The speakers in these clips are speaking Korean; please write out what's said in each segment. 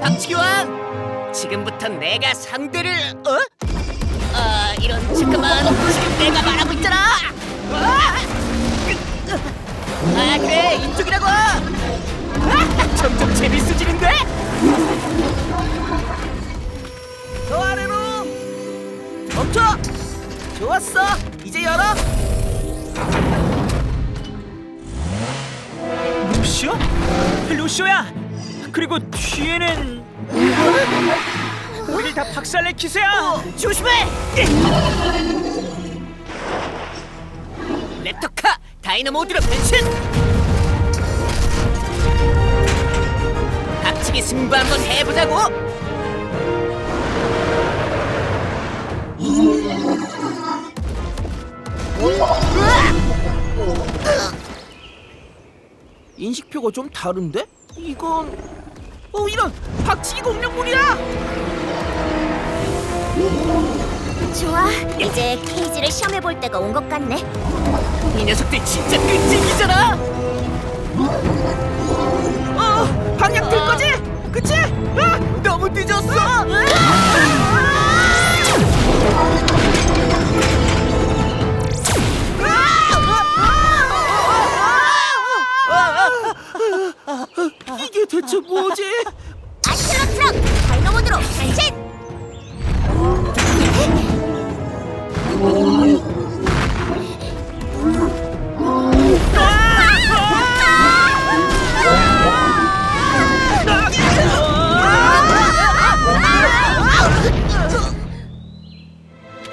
박치기왕! 지금부터 내가 상대를 어? 아 이런 잠깐만. 지금 내가 말하고 있잖아! 아, 아 그래 이쪽이라고! 아, 점점 재밌어지는데? 더 아래로! 멈춰! 좋았어! 이제 열어! 루시오? 루시오야! 그리고 뒤에는 우리를 다 박살낼 기세야! 조심해! 랩터카 다이너모드로 변신 박치기 승부 한번 해보자고! 인식표가 좀 다른데? 이건 어 이런 박치기 공룡물이야 좋아, 이제 케이지를 시험해 볼 때가 온 것 같네. 이 녀석들 진짜 끈질기잖아 대체 뭐지? 아킬러 트럭 다이너모드로 변신!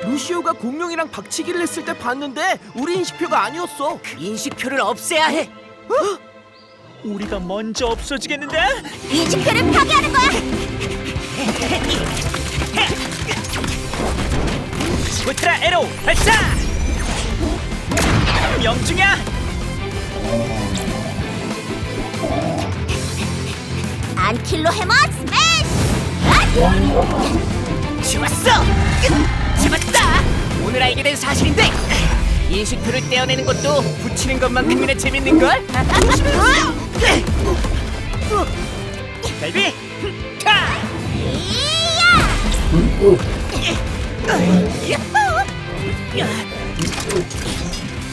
루시오가 공룡이랑 박치기를 했을 때 봤는데 우리 인식표가 아니었어. 인식표를 없애야 해 우리가 먼저 없어지겠는데? 인식표를 파괴하는 거야! 울트라 에로 발사! 명중이야! 안킬로 해머 스매시! 좋았어 끝! 잡았다 오늘 알게 된 사실인데 인식표를 떼어내는 것도 붙이는 것만큼이나 재밌는걸 갈비! 카!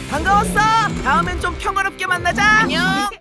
반가웠어. 다음엔 좀 평화롭게 만나자. 안녕